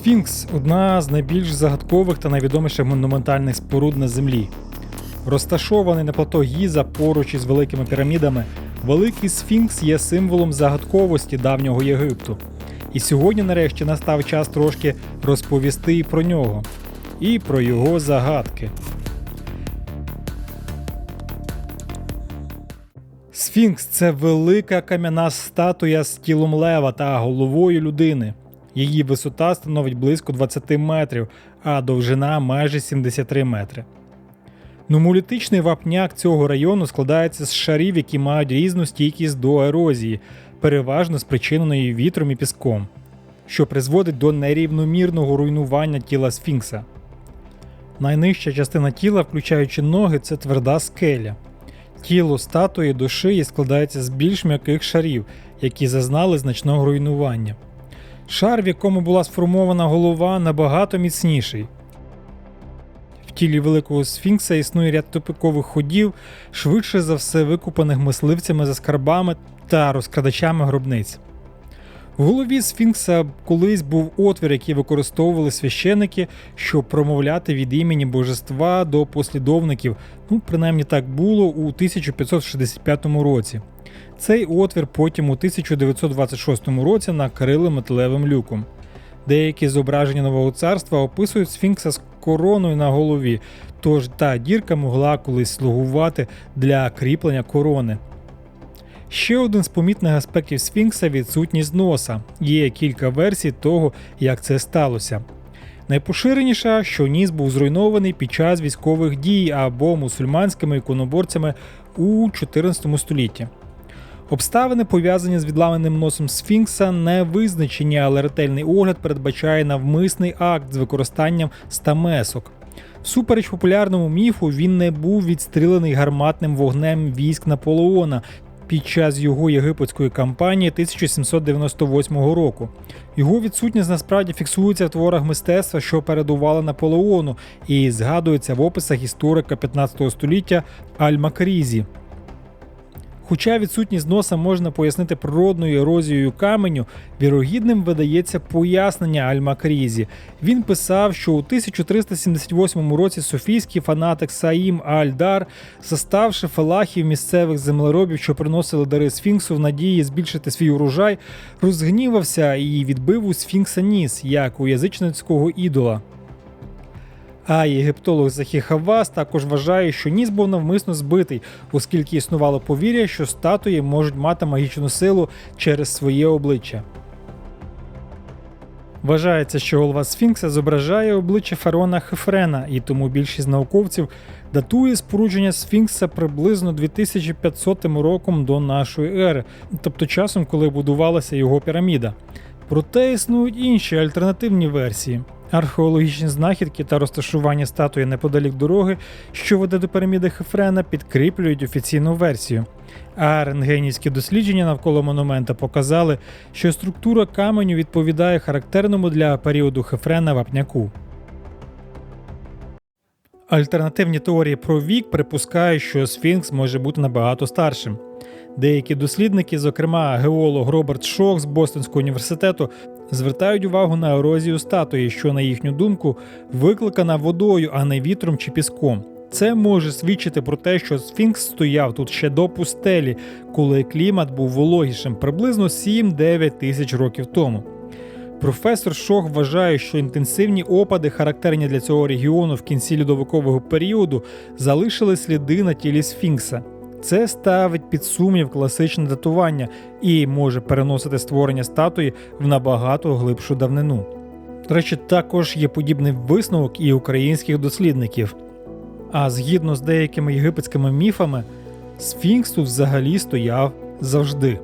Сфінкс одна з найбільш загадкових та найвідоміших монументальних споруд на землі. Розташований на плато Гіза поруч із великими пірамідами, великий сфінкс є символом загадковості давнього Єгипту. І сьогодні, нарешті, настав час трошки розповісти і про нього, і про його загадки. Сфінкс це велика кам'яна статуя з тілом лева та головою людини. Її висота становить близько 20 метрів, а довжина майже 73 метри. Нумулітичний вапняк цього району складається з шарів, які мають різну стійкість до ерозії, переважно спричиненої вітром і піском, що призводить до нерівномірного руйнування тіла сфінкса. Найнижча частина тіла, включаючи ноги, це тверда скеля. Тіло статуї до шиї складається з більш м'яких шарів, які зазнали значного руйнування. Шар, в якому була сформована голова, набагато міцніший. В тілі великого сфінкса існує ряд тупикових ходів, швидше за все викупаних мисливцями за скарбами та розкрадачами гробниць. В голові сфінкса колись був отвір, який використовували священики, щоб промовляти від імені божества до послідовників. Ну, принаймні так було у 1565 році. Цей отвір потім у 1926 році накрили металевим люком. Деякі зображення нового царства описують сфінкса з короною на голові, тож та дірка могла колись слугувати для кріплення корони. Ще один з помітних аспектів сфінкса відсутність носа. Є кілька версій того, як це сталося. Найпоширеніша, що ніс був зруйнований під час військових дій або мусульманськими іконоборцями у 14 столітті. Обставини, пов'язані з відламаним носом сфінкса, не визначені, але ретельний огляд передбачає навмисний акт з використанням стамесок. Всупереч популярному міфу, він не був відстрілений гарматним вогнем військ Наполеона під час його єгипетської кампанії 1798 року. Його відсутність насправді фіксується в творах мистецтва, що передували Наполеону, і згадується в описах історика 15 століття Аль-Макрізі. Хоча відсутність носа можна пояснити природною ерозією каменю, вірогідним видається пояснення Аль-Макрізі. Він писав, що у 1378 році софійський фанатик Саїм Аль-Дар, заставши фалахів місцевих землеробів, що приносили дари Сфінксу в надії збільшити свій урожай, розгнівався і відбив у Сфінкса ніс, як у язичницького ідола. А єгиптолог Захі Хавас також вважає, що ніс був навмисно збитий, оскільки існувало повір'я, що статуї можуть мати магічну силу через своє обличчя. Вважається, що голова Сфінкса зображає обличчя фараона Хефрена, і тому більшість науковців датує спорудження Сфінкса приблизно 2500 роком до нашої ери, тобто часом, коли будувалася його піраміда. Проте існують інші альтернативні версії. Археологічні знахідки та розташування статуї неподалік дороги, що веде до піраміди Хефрена, підкріплюють офіційну версію. А рентгенівські дослідження навколо монумента показали, що структура каменю відповідає характерному для періоду Хефрена вапняку. Альтернативні теорії про вік припускають, що Сфінкс може бути набагато старшим. Деякі дослідники, зокрема геолог Роберт Шох з Бостонського університету, звертають увагу на ерозію статуї, що, на їхню думку, викликана водою, а не вітром чи піском. Це може свідчити про те, що Сфінкс стояв тут ще до пустелі, коли клімат був вологішим приблизно 7-9 тисяч років тому. Професор Шох вважає, що інтенсивні опади, характерні для цього регіону в кінці льодовикового періоду, залишили сліди на тілі Сфінкса. Це ставить під сумнів класичне датування і може переносити створення статуї в набагато глибшу давнину. До речі, також є подібний висновок і українських дослідників. А згідно з деякими єгипетськими міфами, Сфінкс тут взагалі стояв завжди.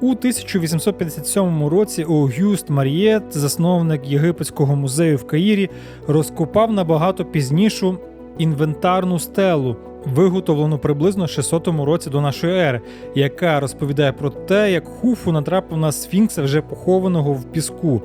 У 1857 році Огюст Марієт, засновник єгипетського музею в Каїрі, розкопав набагато пізнішу інвентарну стелу, виготовлену приблизно 600 році до нашої ери, яка розповідає про те, як Хуфу натрапив на сфінкса вже похованого в піску.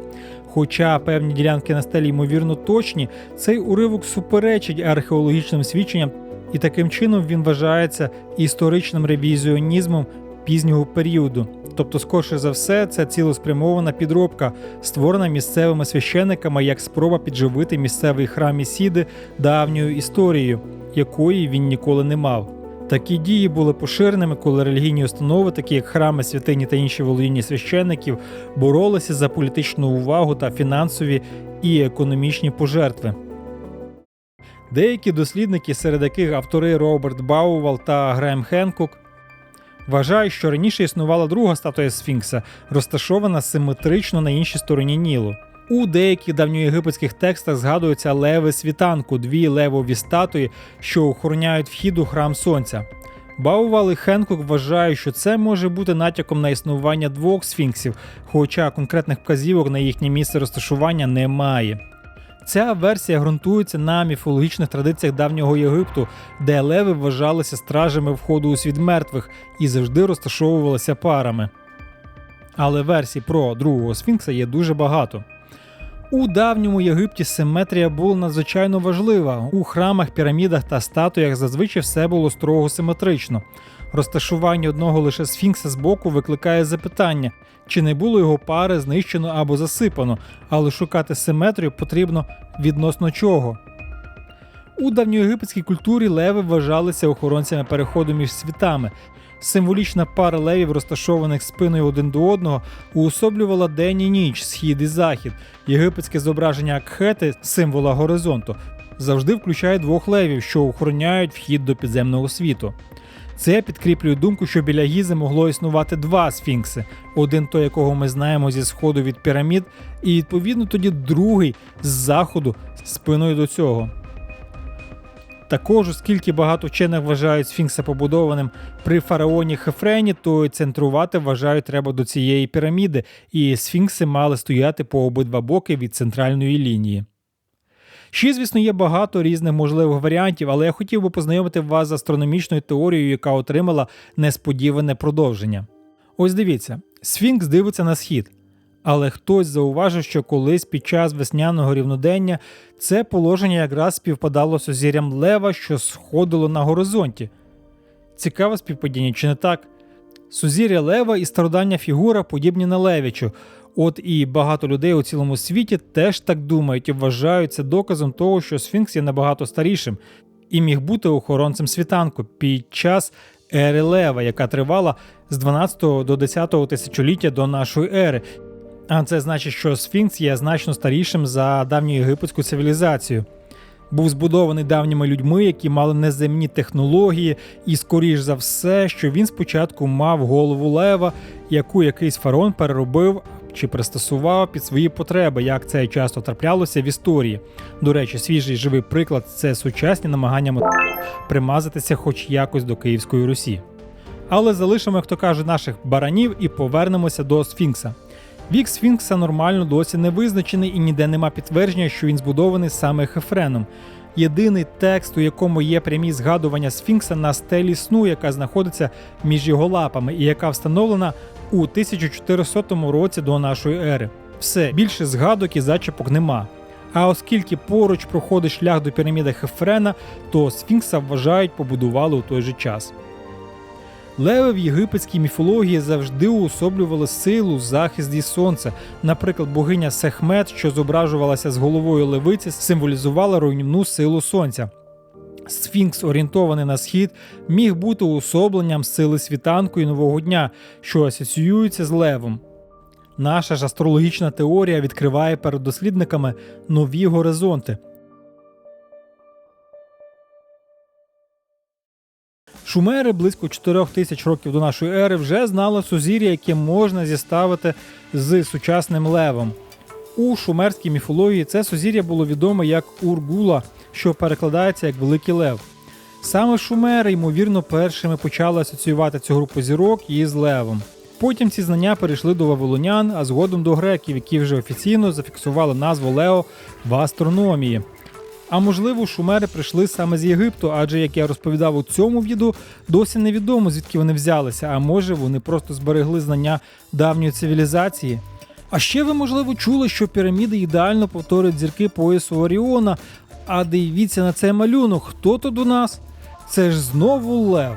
Хоча певні ділянки на стелі ймовірно точні, цей уривок суперечить археологічним свідченням, і таким чином він вважається історичним ревізіонізмом пізнього періоду. Тобто, скорше за все, це цілеспрямована підробка, створена місцевими священниками як спроба підживити місцевий храм Ісіди давньою історією, якої він ніколи не мав. Такі дії були поширеними, коли релігійні установи, такі як храми, святині та інші володіння священників, боролися за політичну увагу та фінансові і економічні пожертви. Деякі дослідники, серед яких автори Роберт Баувал та Грем Хенкок, вважають, що раніше існувала друга статуя Сфінкса, розташована симетрично на іншій стороні Нілу. У деяких давньоєгипетських текстах згадуються леви світанку, дві левові статуї, що охороняють вхід у храм сонця. Баувал і Хенкок вважають, що це може бути натяком на існування двох сфінксів, хоча конкретних вказівок на їхнє місце розташування немає. Ця версія ґрунтується на міфологічних традиціях давнього Єгипту, де леви вважалися стражами входу у світ мертвих і завжди розташовувалися парами. Але версій про другого сфінкса є дуже багато. У давньому Єгипті симетрія була надзвичайно важлива. У храмах, пірамідах та статуях зазвичай все було строго симетрично. Розташування одного лише сфінкса збоку викликає запитання, чи не було його пари знищено або засипано, але шукати симетрію потрібно відносно чого. У давньоєгипетській культурі леви вважалися охоронцями переходу між світами. Символічна пара левів, розташованих спиною один до одного, уособлювала день і ніч, схід і захід. Єгипетське зображення Акхети, символа горизонту, завжди включає двох левів, що охороняють вхід до підземного світу. Це підкріплює думку, що біля Гізи могло існувати два сфінкси: один той, якого ми знаємо зі сходу від пірамід, і відповідно тоді другий з заходу спиною до цього. Також, оскільки багато вчених вважають сфінкса побудованим при фараоні Хефрені, то центрувати вважають треба до цієї піраміди, і сфінкси мали стояти по обидва боки від центральної лінії. Ще, звісно, є багато різних можливих варіантів, але я хотів би познайомити вас з астрономічною теорією, яка отримала несподіване продовження. Ось дивіться, Сфінкс дивиться на схід. Але хтось зауважив, що колись під час весняного рівнодення це положення якраз співпадало з озір'ям Лева, що сходило на горизонті. Цікаве співпадіння, чи не так? Сузір'я Лева і стародання фігура подібні на Левічу. От і багато людей у цілому світі теж так думають і вважають це доказом того, що Сфінкс є набагато старішим і міг бути охоронцем світанку під час ери Лева, яка тривала з 12 до 10 тисячоліття до нашої ери. А це значить, що Сфінкс є значно старішим за давньоєгипетську цивілізацію. Був збудований давніми людьми, які мали неземні технології, і, скоріш за все, що він спочатку мав голову лева, яку якийсь фараон переробив чи пристосував під свої потреби, як це часто траплялося в історії. До речі, свіжий живий приклад це сучасні намагання примазатися хоч якось до Київської Русі. Але залишимо, як то каже, наших баранів і повернемося до Сфінкса. Вік Сфінкса нормально досі не визначений і ніде нема підтвердження, що він збудований саме Хефреном. Єдиний текст, у якому є прямі згадування Сфінкса на стелі сну, яка знаходиться між його лапами, і яка встановлена у 1400 році до нашої ери. Все більше згадок і зачіпок нема. А оскільки поруч проходить шлях до піраміди Хефрена, то Сфінкса вважають побудували у той же час. Леви в єгипетській міфології завжди уособлювали силу, захист і сонця. Наприклад, богиня Сехмет, що зображувалася з головою левиці, символізувала руйнівну силу сонця. Сфінкс, орієнтований на схід, міг бути уособленням сили світанку і нового дня, що асоціюється з левом. Наша ж астрологічна теорія відкриває перед дослідниками нові горизонти. Шумери близько 4 тисяч років до нашої ери вже знали сузір'я, яке можна зіставити з сучасним левом. У шумерській міфології це сузір'я було відоме як Ургула, що перекладається як Великий Лев. Саме шумери, ймовірно, першими почали асоціювати цю групу зірок із левом. Потім ці знання перейшли до вавилонян, а згодом до греків, які вже офіційно зафіксували назву Лео в астрономії. А можливо, шумери прийшли саме з Єгипту, адже, як я розповідав у цьому відео, досі невідомо звідки вони взялися, а може вони просто зберегли знання давньої цивілізації. А ще ви, можливо, чули, що піраміди ідеально повторюють зірки поясу Оріона. А дивіться на цей малюнок, хто тут у нас? Це ж знову Лев.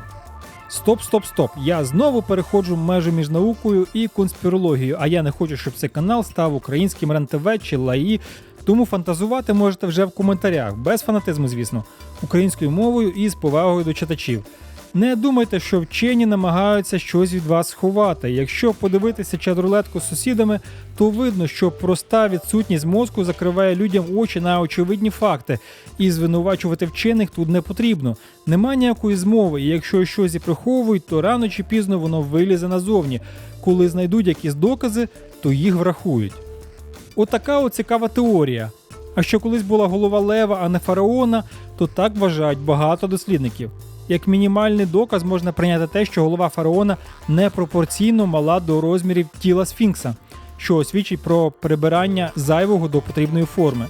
Стоп, стоп, стоп. Я знову переходжу межі між наукою і конспірологією, а я не хочу, щоб цей канал став українським РЕН-ТВ чи ЛАІ. Тому фантазувати можете вже в коментарях, без фанатизму, звісно, українською мовою і з повагою до читачів. Не думайте, що вчені намагаються щось від вас сховати. Якщо подивитися чат-рулетку з сусідами, то видно, що проста відсутність мозку закриває людям очі на очевидні факти, і звинувачувати вчених тут не потрібно. Нема ніякої змови, і якщо щось і приховують, то рано чи пізно воно вилізе назовні. Коли знайдуть якісь докази, то їх врахують. Отака от цікава теорія. А що колись була голова лева, а не фараона, то так вважають багато дослідників. Як мінімальний доказ можна прийняти те, що голова фараона непропорційно мала до розмірів тіла Сфінкса, що свідчить про прибирання зайвого до потрібної форми.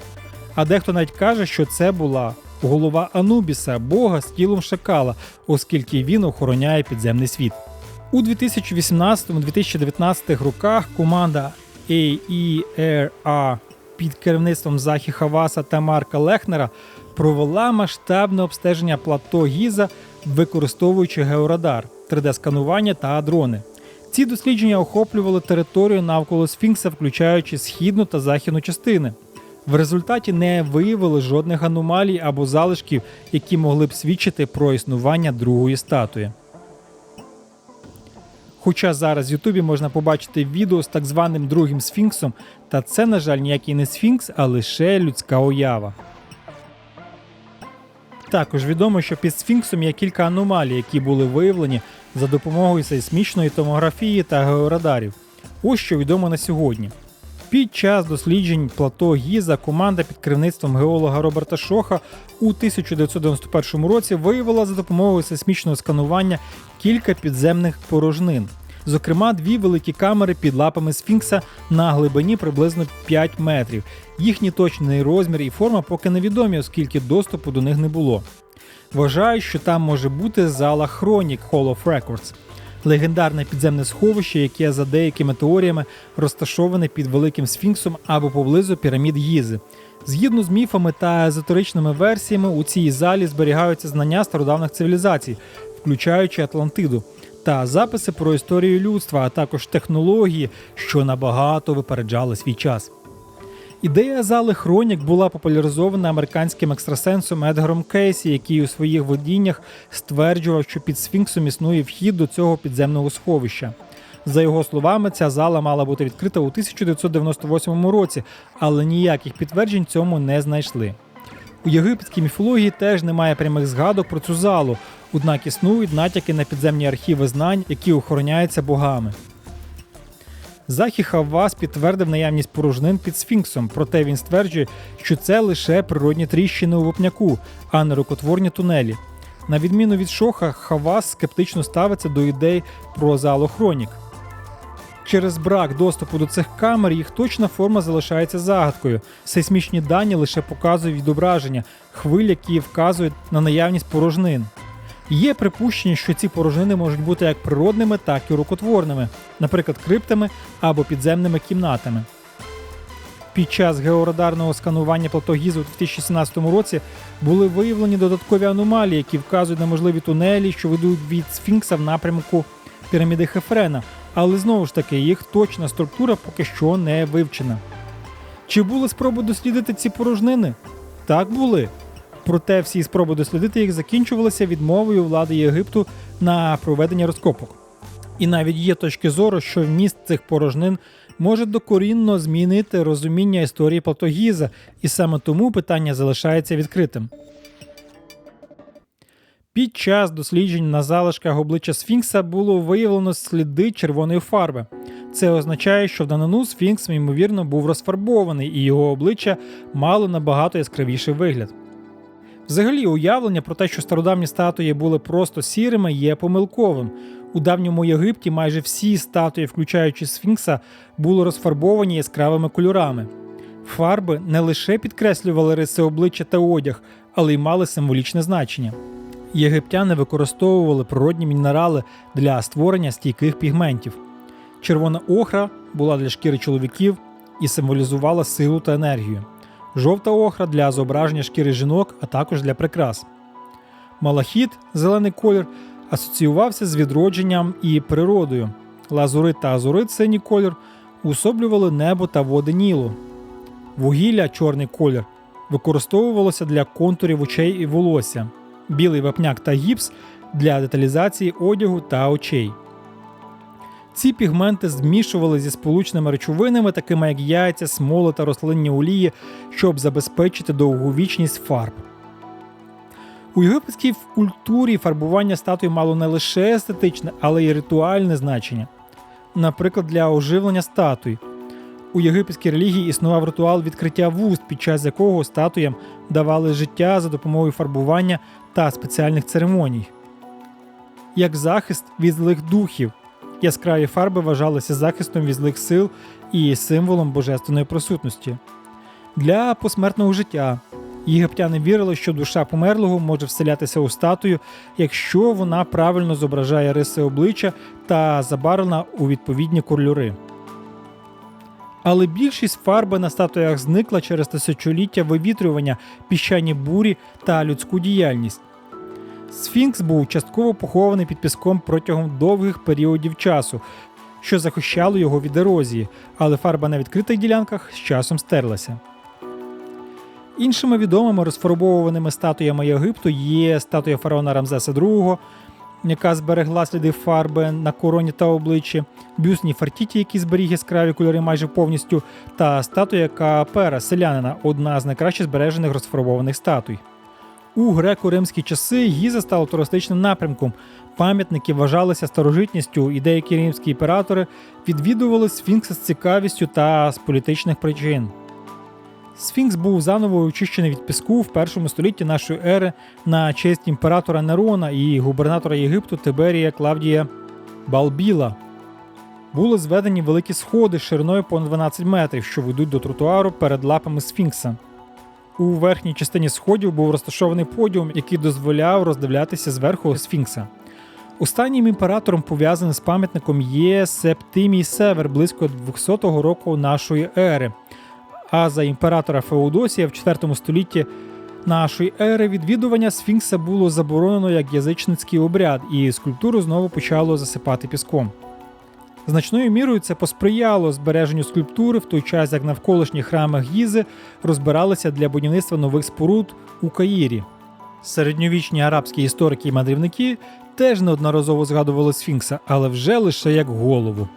А дехто навіть каже, що це була голова Анубіса, бога з тілом шакала, оскільки він охороняє підземний світ. У 2018-2019 роках команда AERA під керівництвом Захі Хаваса та Марка Лехнера провела масштабне обстеження плато Гіза, використовуючи георадар, 3D-сканування та дрони. Ці дослідження охоплювали територію навколо Сфінкса, включаючи східну та західну частини. В результаті не виявили жодних аномалій або залишків, які могли б свідчити про існування другої статуї. Хоча зараз в Ютубі можна побачити відео з так званим другим сфінксом, та це, на жаль, ніякий не сфінкс, а лише людська уява. Також відомо, що під сфінксом є кілька аномалій, які були виявлені за допомогою сейсмічної томографії та георадарів. Ось що відомо на сьогодні. Під час досліджень плато Гіза команда під керівництвом геолога Роберта Шоха у 1991 році виявила за допомогою сейсмічного сканування кілька підземних порожнин. Зокрема, дві великі камери під лапами Сфінкса на глибині приблизно 5 метрів. Їхній точний розмір і форма поки невідомі, оскільки доступу до них не було. Вважають, що там може бути зала Хронік Hall of Records легендарне підземне сховище, яке за деякими теоріями розташоване під великим сфінксом або поблизу пірамід Гізи. Згідно з міфами та езотеричними версіями, у цій залі зберігаються знання стародавних цивілізацій, включаючи Атлантиду, та записи про історію людства, а також технології, що набагато випереджали свій час. Ідея зали Хронік була популяризована американським екстрасенсом Едгаром Кейсі, який у своїх видіннях стверджував, що під Сфінксом існує вхід до цього підземного сховища. За його словами, ця зала мала бути відкрита у 1998 році, але ніяких підтверджень цьому не знайшли. У єгипетській міфології теж немає прямих згадок про цю залу, однак існують натяки на підземні архіви знань, які охороняються богами. Захі Хавас підтвердив наявність порожнин під сфінксом, проте він стверджує, що це лише природні тріщини у вопняку, а не рукотворні тунелі. На відміну від Шоха, Хавас скептично ставиться до ідей про залохронік. Через брак доступу до цих камер їх точна форма залишається загадкою. Сейсмічні дані лише показують відображення, хвиль, які вказують на наявність порожнин. Є припущення, що ці порожнини можуть бути як природними, так і рукотворними, наприклад, криптами або підземними кімнатами. Під час георадарного сканування платогізу у 2017 році були виявлені додаткові аномалії, які вказують на можливі тунелі, що ведуть від Сфінкса в напрямку піраміди Хефрена, але знову ж таки їх точна структура поки що не вивчена. Чи були спроби дослідити ці порожнини? Так були. Проте всі спроби дослідити їх закінчувалися відмовою влади Єгипту на проведення розкопок. І навіть є точки зору, що вміст цих порожнин може докорінно змінити розуміння історії Платогіза, і саме тому питання залишається відкритим. Під час досліджень на залишках обличчя Сфінкса було виявлено сліди червоної фарби. Це означає, що в данину Сфінкс, ймовірно, був розфарбований, і його обличчя мало набагато яскравіший вигляд. Взагалі, уявлення про те, що стародавні статуї були просто сірими, є помилковим. У давньому Єгипті майже всі статуї, включаючи Сфінкса, були розфарбовані яскравими кольорами. Фарби не лише підкреслювали риси обличчя та одяг, але й мали символічне значення. Єгиптяни використовували природні мінерали для створення стійких пігментів. Червона охра була для шкіри чоловіків і символізувала силу та енергію жовта охра для зображення шкіри жінок, а також для прикрас. Малахіт зелений колір асоціювався з відродженням і природою. Лазурит та азурит синій колір уособлювали небо та води Нілу. Вугілля, чорний колір, використовувалося для контурів очей і волосся, білий вапняк та гіпс для деталізації одягу та очей. Ці пігменти змішували зі сполучними речовинами, такими як яйця, смоли та рослинні олії, щоб забезпечити довговічність фарб. У єгипетській культурі фарбування статуї мало не лише естетичне, але й ритуальне значення. Наприклад, для оживлення статуй. У єгипетській релігії існував ритуал відкриття вуст, під час якого статуям давали життя за допомогою фарбування та спеціальних церемоній. Як захист від злих духів, яскраві фарби вважалися захистом від злих сил і символом божественної присутності. Для посмертного життя єгиптяни вірили, що душа померлого може вселятися у статую, якщо вона правильно зображає риси обличчя та забарвлена у відповідні кольори. Але більшість фарби на статуях зникла через тисячоліття вивітрювання, піщані бурі та людську діяльність. Сфінкс був частково похований під піском протягом довгих періодів часу, що захищало його від ерозії, але фарба на відкритих ділянках з часом стерлася. Іншими відомими розфарбовуваними статуями Єгипту є статуя фараона Рамзеса II, яка зберегла сліди фарби на короні та обличчі, бюст Ніфертіті, який зберіг яскраві кольори майже повністю, та статуя Каапера, селянина, одна з найкраще збережених розфарбованих статуй. У греко-римські часи Гіза стала туристичним напрямком. Пам'ятники вважалися старожитністю, і деякі римські імператори відвідували Сфінкса з цікавістю та з політичних причин. Сфінкс був заново очищений від піску в першому столітті нашої ери на честь імператора Нерона і губернатора Єгипту Тиберія Клавдія Балбіла. Були зведені великі сходи шириною понад 12 метрів, що ведуть до тротуару перед лапами Сфінкса. У верхній частині сходів був розташований подіум, який дозволяв роздивлятися зверху Сфінкса. Останнім імператором, пов'язаним з пам'ятником, є Септимій Север близько 200-го року нашої ери. А за імператора Феодосія в 4 столітті нашої ери відвідування Сфінкса було заборонено як язичницький обряд, і скульптуру знову почало засипати піском. Значною мірою це посприяло збереженню скульптури в той час, як навколишні храми Гізи розбиралися для будівництва нових споруд у Каїрі. Середньовічні арабські історики і мандрівники теж неодноразово згадували Сфінкса, але вже лише як голову.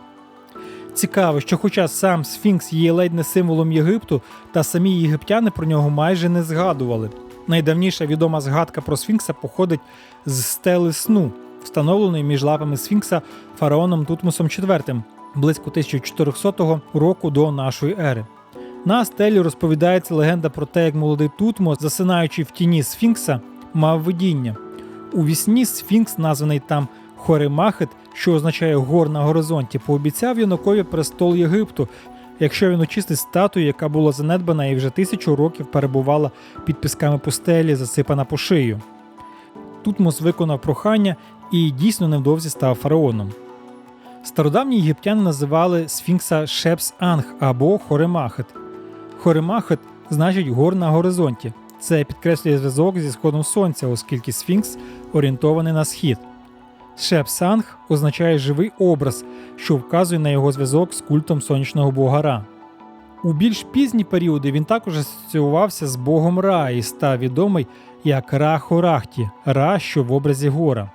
Цікаво, що, хоча сам Сфінкс є ледь не символом Єгипту, та самі єгиптяни про нього майже не згадували. Найдавніша відома згадка про Сфінкса походить з стели сну, встановленої між лапами Сфінкса фараоном Тутмосом IV близько 1400 року до нашої ери. На стелі розповідається легенда про те, як молодий Тутмо, засинаючи в тіні Сфінкса, мав видіння. У вісні Сфінкс, названий там Хоремахет, що означає гор на горизонті, пообіцяв юнакові престол Єгипту, якщо він очистить статую, яка була занедбана і вже тисячу років перебувала під пісками пустелі, засипана по шию. Тутмос виконав прохання і дійсно невдовзі став фараоном. Стародавні єгиптяни називали Сфінкса Шепс-Анг або Хоремахет. Хоремахет значить гор на горизонті. Це підкреслює зв'язок зі сходом сонця, оскільки Сфінкс орієнтований на схід. Шепсанг означає живий образ, що вказує на його зв'язок з культом сонячного бога Ра. У більш пізні періоди він також асоціювався з богом Ра і став відомий як Ра Ра, що в образі гора.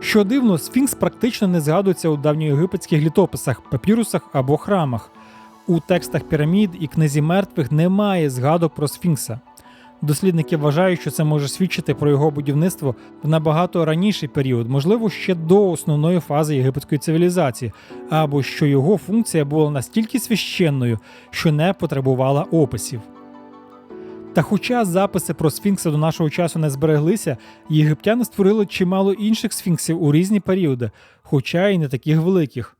Що дивно, Сфінкс практично не згадується у давньоєгипетських літописах, папірусах або храмах. У текстах пірамід і книзі мертвих немає згадок про Сфінкса. Дослідники вважають, що це може свідчити про його будівництво в набагато раніший період, можливо, ще до основної фази єгипетської цивілізації, або що його функція була настільки священною, що не потребувала описів. Та хоча записи про сфінкса до нашого часу не збереглися, єгиптяни створили чимало інших сфінксів у різні періоди, хоча й не таких великих.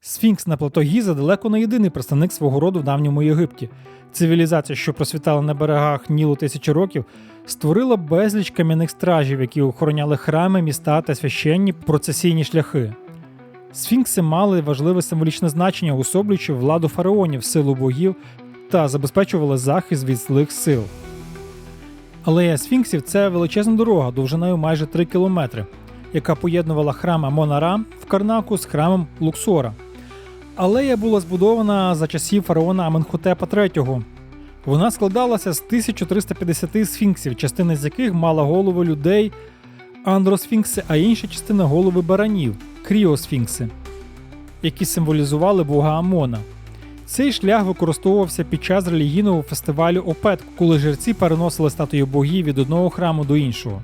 Сфінкс на плато Гіза далеко не єдиний представник свого роду в давньому Єгипті. Цивілізація, що просвітала на берегах Нілу тисячі років, створила безліч кам'яних стражів, які охороняли храми, міста та священні процесійні шляхи. Сфінкси мали важливе символічне значення, уособлюючи владу фараонів, силу богів та забезпечували захист від злих сил. Алея Сфінксів це величезна дорога довжиною майже 3 кілометри, яка поєднувала храм Амона-Ра в Карнаку з храмом Луксора. Алея була збудована за часів фараона Аменхотепа III. Вона складалася з 1350 сфінксів, частина з яких мала голови людей, андросфінкси, а інша частина голови баранів кріосфінкси, які символізували бога Амона. Цей шлях використовувався під час релігійного фестивалю Опет, коли жерці переносили статую богів від одного храму до іншого.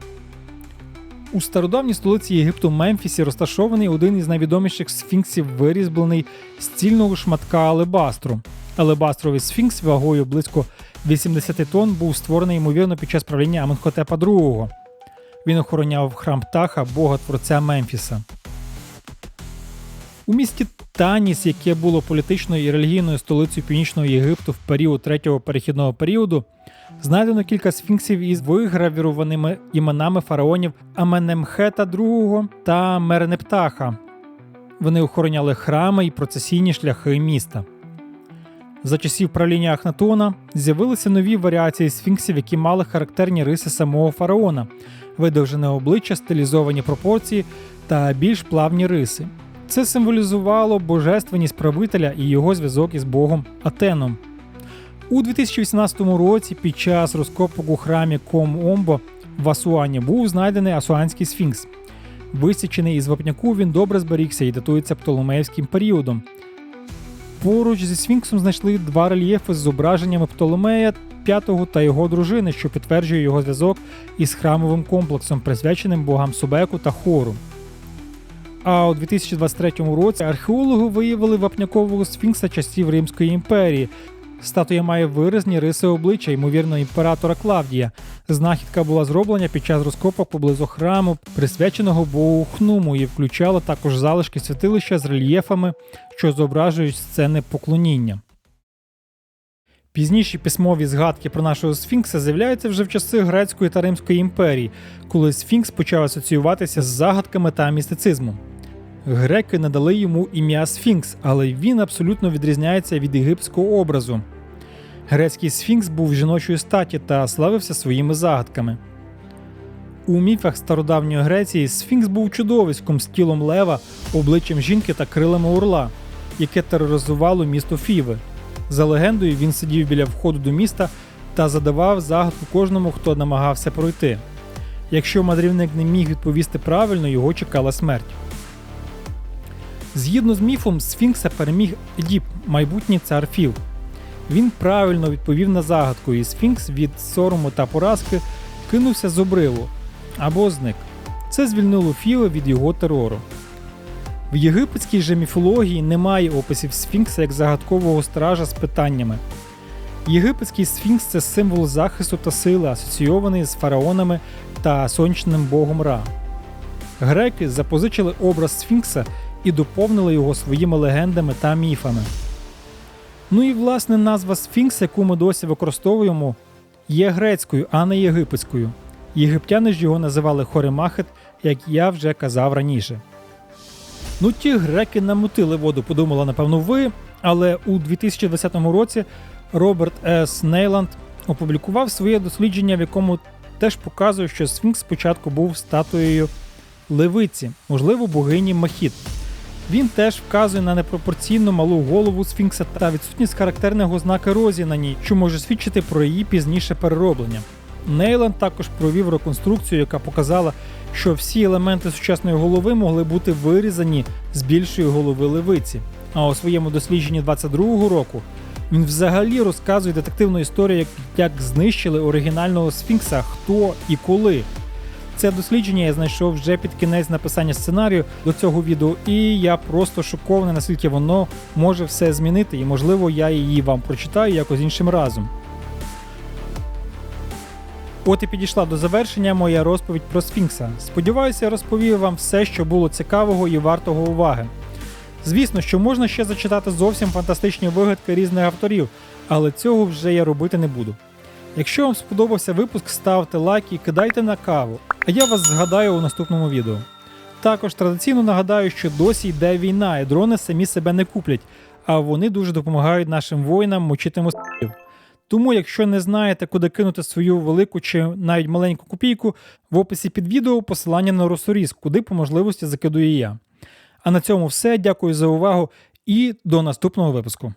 У стародавній столиці Єгипту Мемфісі розташований один із найвідоміших сфінксів, вирізблений з цільного шматка алебастру. Алебастровий сфінкс вагою близько 80 тонн був створений ймовірно під час правління Аменхотепа II. Він охороняв храм Птаха, бога творця Мемфіса. У місті Таніс, яке було політичною і релігійною столицею Північного Єгипту в період третього перехідного періоду, знайдено кілька сфінксів із вигравірованими іменами фараонів Аменемхета II та Мернептаха. Вони охороняли храми і процесійні шляхи міста. За часів правління Ахнатона з'явилися нові варіації сфінксів, які мали характерні риси самого фараона, видовжене обличчя, стилізовані пропорції та більш плавні риси. Це символізувало божественність правителя і його зв'язок із богом Атеном. У 2018 році під час розкопок у храмі Ком-Омбо в Асуані був знайдений асуанський сфінкс. Висічений із вапняку він добре зберігся і датується Птоломеївським періодом. Поруч зі Сфінксом знайшли два рельєфи з зображеннями Птоломея V та його дружини, що підтверджує його зв'язок із храмовим комплексом, присвяченим богам Собеку та Хору. А у 2023 році археологи виявили вапнякового сфінкса часів Римської імперії. Статуя має виразні риси обличчя, ймовірно, імператора Клавдія. Знахідка була зроблена під час розкопок поблизу храму, присвяченого богу Хнуму, і включала також залишки святилища з рельєфами, що зображують сцени поклоніння. Пізніші письмові згадки про нашого сфінкса з'являються вже в часи Грецької та Римської імперії, коли сфінкс почав асоціюватися з загадками та містицизмом. Греки надали йому ім'я Сфінкс, але він абсолютно відрізняється від єгипетського образу. Грецький сфінкс був жіночої статі та славився своїми загадками. У міфах стародавньої Греції Сфінкс був чудовиськом з тілом лева, обличчям жінки та крилами орла, яке тероризувало місто Фіви. За легендою, він сидів біля входу до міста та задавав загадку кожному, хто намагався пройти. Якщо мандрівник не міг відповісти правильно, його чекала смерть. Згідно з міфом, Сфінкса переміг Едіп, майбутній цар Фів. Він правильно відповів на загадку, і Сфінкс від сорому та поразки кинувся з обриву або зник. Це звільнило Філа від його терору. В єгипетській же міфології немає описів Сфінкса як загадкового стража з питаннями. Єгипетський сфінкс це символ захисту та сили, асоційований з фараонами та сонячним богом Ра. Греки запозичили образ Сфінкса і доповнили його своїми легендами та міфами. Ну і власне назва Сфінкс, яку ми досі використовуємо, є грецькою, а не єгипетською. Єгиптяни ж його називали Хоремахет, як я вже казав раніше. Ну, ті греки намутили воду, подумала, напевно, ви. Але у 2020 році Роберт С. Нейланд опублікував своє дослідження, в якому теж показує, що Сфінкс спочатку був статуєю левиці, можливо, богині Махіт. Він теж вказує на непропорційно малу голову Сфінкса та відсутність характерного знака ерозії на ній, що може свідчити про її пізніше перероблення. Нейланд також провів реконструкцію, яка показала, що всі елементи сучасної голови могли бути вирізані з більшої голови левиці. А у своєму дослідженні 22-го року він взагалі розказує детективну історію, як знищили оригінального сфінкса, хто і коли. Це дослідження я знайшов вже під кінець написання сценарію до цього відео, і я просто шокований, наскільки воно може все змінити, і можливо я її вам прочитаю якось іншим разом. От і підійшла до завершення моя розповідь про Сфінкса. Сподіваюся, я розповів вам все, що було цікавого і вартого уваги. Звісно, що можна ще зачитати зовсім фантастичні вигадки різних авторів, але цього вже я робити не буду. Якщо вам сподобався випуск, ставте лайк і кидайте на каву, а я вас згадаю у наступному відео. Також традиційно нагадаю, що досі йде війна, і дрони самі себе не куплять, а вони дуже допомагають нашим воїнам мочити москалів. Тому, якщо не знаєте, куди кинути свою велику чи навіть маленьку копійку, в описі під відео посилання на росоріз, куди по можливості закидую я. А на цьому все. Дякую за увагу і до наступного випуску.